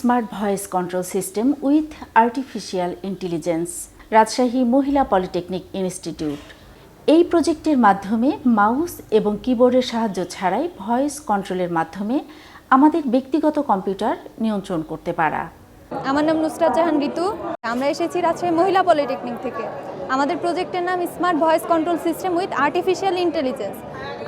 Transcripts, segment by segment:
Smart voice control system with artificial intelligence Rajshahi মহিলা polytechnic institute এই প্রজেক্টের মাধ্যমে মাউস এবং কিবোর্ডের সাহায্য ছাড়াই ভয়েস কন্ট্রোলের মাধ্যমে আমাদের ব্যক্তিগত কম্পিউটার নিয়ন্ত্রণ করতে পারা। আমার নাম নুসরাত জাহান ঋতু আমরা এসেছি রাজশাহী মহিলা পলিটেকনিক থেকে। আমাদের প্রজেক্টের নাম smart voice control system with artificial intelligence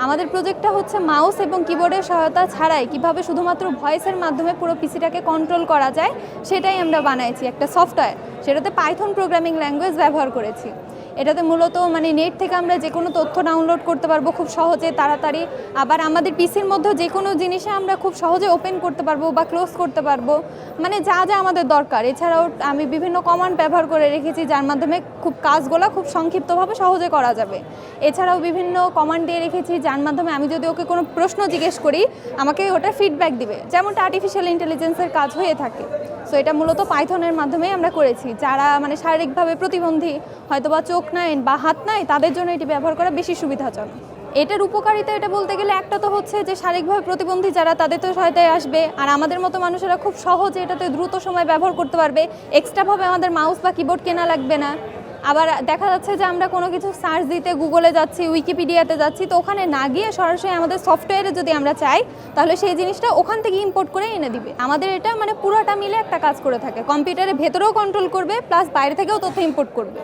আমাদের প্রজেক্টটা হচ্ছে মাউস এবং কিবোর্ডের সহায়তা ছাড়াই কীভাবে শুধুমাত্র ভয়েসের মাধ্যমে পুরো পিসিটাকে কন্ট্রোল করা যায়, সেটাই আমরা বানাইছি একটা সফটওয়্যার সেটাতে পাইথন প্রোগ্রামিং ল্যাঙ্গুয়েজ ব্যবহার করেছি। এটাতে মূলত মানে নেট থেকে আমরা যে কোনো তথ্য ডাউনলোড করতে পারব খুব সহজে, তাড়াতাড়ি। আবার আমাদের পিসির মধ্যে যে কোনো জিনিসে আমরা খুব সহজে ওপেন করতে পারব বা ক্লোজ করতে পারব। মানে যা যা আমাদের দরকার। এছাড়াও আমি বিভিন্ন কমান্ড ব্যবহার করে রেখেছি, যার মাধ্যমে খুব কাজগুলো খুব সংক্ষিপ্তভাবে সহজে করা যাবে। এছাড়াও বিভিন্ন কমান্ড দিয়ে রেখেছি, যার মাধ্যমে আমি যদি ওকে কোনো প্রশ্ন জিজ্ঞেস করি, আমাকে ওটা ফিডব্যাক দিবে। যেমনটা আর্টিফিশিয়াল ইন্টেলিজেন্সের কাজ হয়ে থাকে। সো এটা মূলত পাইথনের মাধ্যমেই আমরা করেছি। যারা মানে শারীরিকভাবে প্রতিবন্ধী হয়তো বা চোখ নাই বা হাত নাই, তাদের জন্য এটি ব্যবহার করা বেশি সুবিধাজনক। এটার উপকারিতা এটা বলতে গেলে একটা তো হচ্ছে যে, শারীরিকভাবে প্রতিবন্ধী যারা, তাদের তো সহায়তায় আসবে। আর আমাদের মতো মানুষেরা খুব সহজে এটাতে দ্রুত সময় ব্যবহার করতে পারবে। এক্সট্রাভাবে আমাদের মাউস বা কিবোর্ড কেনা লাগবে না। আবার দেখা যাচ্ছে যে আমরা কোনো কিছু সার্চ দিতে গুগলে যাচ্ছি উইকিপিডিয়াতে যাচ্ছি, তো ওখানে না গিয়ে সরাসরি আমাদের সফটওয়্যারে যদি আমরা চাই, তাহলে সেই জিনিসটা ওখান থেকে ইম্পোর্ট করে এনে দিবে। আমাদের এটা মানে পুরোটা মিলে একটা কাজ করে থাকে। কম্পিউটারের ভেতরেও কন্ট্রোল করবে প্লাস বাইরে থেকেও তথ্য ইম্পোর্ট করবে।